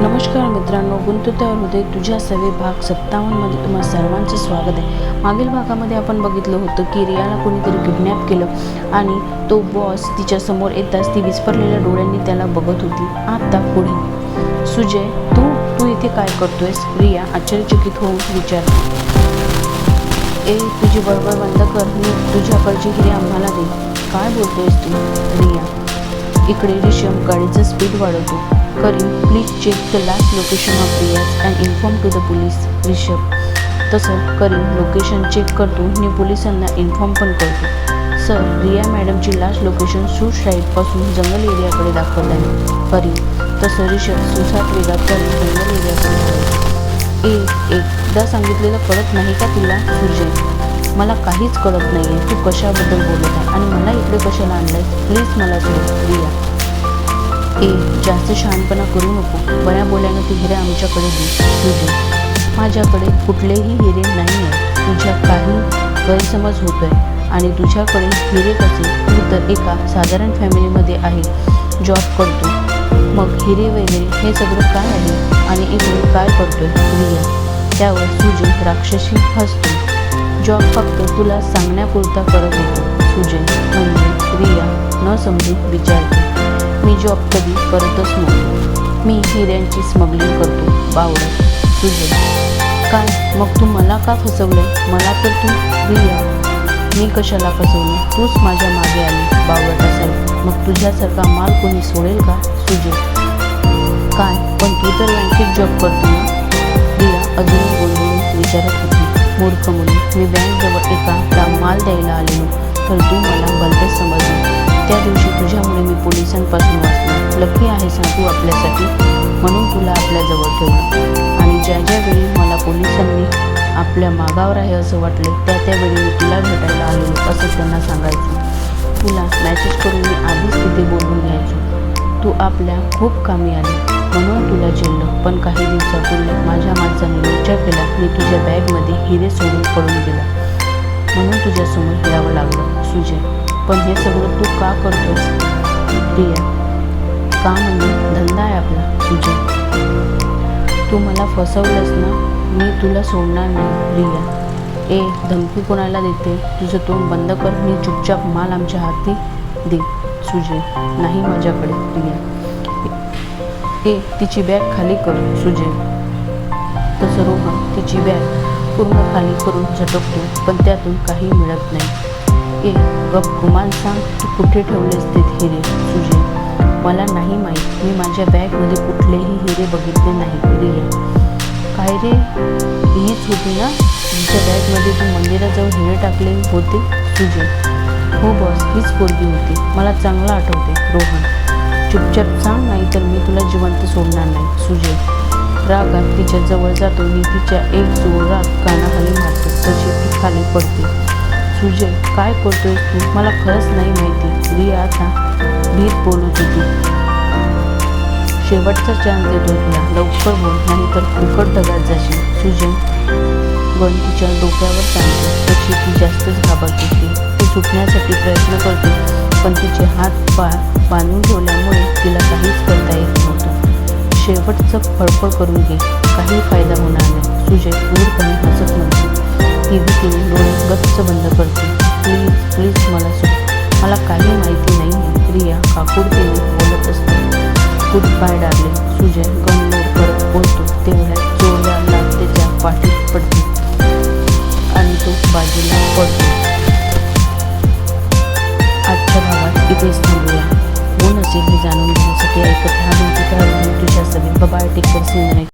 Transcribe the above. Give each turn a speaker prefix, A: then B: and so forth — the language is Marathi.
A: नमस्कार मित्रांनो गुंतुत्यावर हृदय तुझ्या सवे भाग सत्तावन्नमध्ये तुम्हा सर्वांचं स्वागत आहे. मागील भागामध्ये आपण बघितलं होतं की रियाला कोणीतरी किडनॅप केलं आणि तो बॉस तिच्या समोर येताच ती विस्परलेल्या डोळ्यांनी त्याला बघत होती. आता पुढे. सुजय तू तू इथे काय करतोयस? रिया आश्चर्यचकित होऊन विचारते ए तुझी बरोबर बंद कर. मी तुझ्याकडची हिरे आम्हाला दे. काय बोलतोयस तू? रिया. इकडे रिशम गाडीचं स्पीड वाढवतो. Karim please check the last location of Riyaz and inform to the police Rishabh. तसं करीम लोकेशन चेक करतो आणि पोलिसांना इन्फॉर्म पण करतो. सर रिया मॅडमची लास्ट लोकेशन सूट साईडपासून जंगल एरियाकडे दाखवत आहे. करीम तसं रिषभ सुसाट वेगात करून जंगल एरियाकडे. ए एकदा सांगितलेलं कळत नाही का तुला? सुजय मला काहीच कळत नाही आहे तू कशाबद्दल बोलत आहे? आणि मला इकडे कशाला आणलंय? प्लीज मला सोड रिया ए जास्त शहाणपणा करू नको. बऱ्या बोल्यानं ती हिरे आमच्याकडे दे. माझ्याकडे कुठलेही हिरे नाही आहे तुझ्या काही गैरसमज होतो आहे आणि तुझ्याकडे हिरे कसे? तू तर एका साधारण फॅमिलीमध्ये आहे. जॉब करतो. मग हिरे वगैरे हे सगळं काय आहे? आणि इकडे काय करतोय? रिया त्यावर सुजय राक्षसी हसतो जॉब फक्त तुला सांगण्यापुरता करत होतो. सुजय म्हणजे रिया न समजून विचारते. मी जॉब कधी करतच नव्हतो. मी हिऱ्यांची स्मगलिंग करतो. बावडत तुझे. काय? मग तू मला का फसवलं मला तर तू रिया. मी कशाला फसवलं तूच माझ्या मागे आली बावळटासारखं मग तुझ्यासारखा माल कोणी सोडेल का? सुजय काय? पण तू तर बँकेत जॉब करतो ना? रिया अजून बोलून विचारत होती. मूर्ख मुली मी बँकजवळ एका माल द्यायला आलेलो तर तू मला भलतेच समजलं. त्या दिवशी तुझ्यामुळे मी पोलिसांपासून वाचलो. लकी आहे ना तू आपल्यासाठी म्हणून तुला आपल्याजवळ ठेवलं. आणि ज्या ज्यावेळी मला पोलिसांनी आपल्या मागावर आहे असं वाटले त्या त्यावेळी मी तुला भेटायला आलेलो असं त्यांना सांगायचं. तुला मॅसेज करून मी आधीच तिथे बोलून घ्यायचो. तू आपल्या खूप कामी आली. म्हणून तुला चिडलं पण काही दिवसापूर्वी माझ्या माणसाने विचार केला मी तुझ्या बॅगमध्ये हिरे सोडून पडून गेला. म्हणून तुझ्यासमोर यावं लागलं सुजय. पण हे सगळं तू का करतोस? प्रिया. का म्हणजे धंदा आहे आपला सुजय. तू मला फसवलंस ना मी तुला सोडणार नाही रिया ए धमकी कोणाला देते? तुझं तोंड बंद कर मी चुपचाप माल आमच्या हाती दे सुजय. नाही माझ्याकडे रिया हे तिची बॅग खाली कर सुजय. तसं रोहन तिची बॅग पूर्ण खाली करून झटकतो पण त्यातून काही मिळत नाही. ए गप गुमान सांग तू कुठे ठेवलेस ते हिरे? सुजय. मला नाही माहीत मी माझ्या बॅगमध्ये कुठलेही हिरे बघितले नाही रिया. काय रे? हीच होती ना? तुमच्या बॅगमध्ये तू मंदिराजवळ हिरे टाकले होते? सुजे हो बॉस हीच पोरगी होती. मला चांगलं आठवते रोहन. चुपचाप सांग जिवंत सोडणार नाही. सुजय रागात तिच्या जवळ जातो मी तिच्या एक जोरात कानाखाली मारतो. तशी ती खाली पडते. सुजय काय करतोयस तू? मला खरंच नाही माहिती. रिया आता भीत बोलत होती. शेवटचा चान्स देतो तुला लवकर बोल नाही तर फुकट दगात जाशील. सुजय गण तिच्या डोक्यावर सांगतो. तशी ती जास्तच घाबरत. होती ती सुटण्यासाठी प्रयत्न करते पण तिचे हात पाय बांधून ठेवल्यामुळे तिला काहीच करता येत नाही शेवटचं फळफळ करून घे. काही फायदा होणार नाही. सुजय दूरपणे हसत म्हणते टी व्ही तिने डोळे गच्च बंद करते. प्लीज प्लीज मला सुट मला काही माहिती नाही रिया काकुडतीने बोलत असते. गुड बाय डार्लिंग सुजय गणलोर करत बोलतो. तेवढ्या जोरदार त्याच्या पाठीत पडते. आणि तो बाजूला पडतो. आजच्या भागात इथेच थांबूया. कोण असेल हे जाणून घेण्यासाठी ऐकत हा तुझ्या सगळे बबाय टेकर सिंग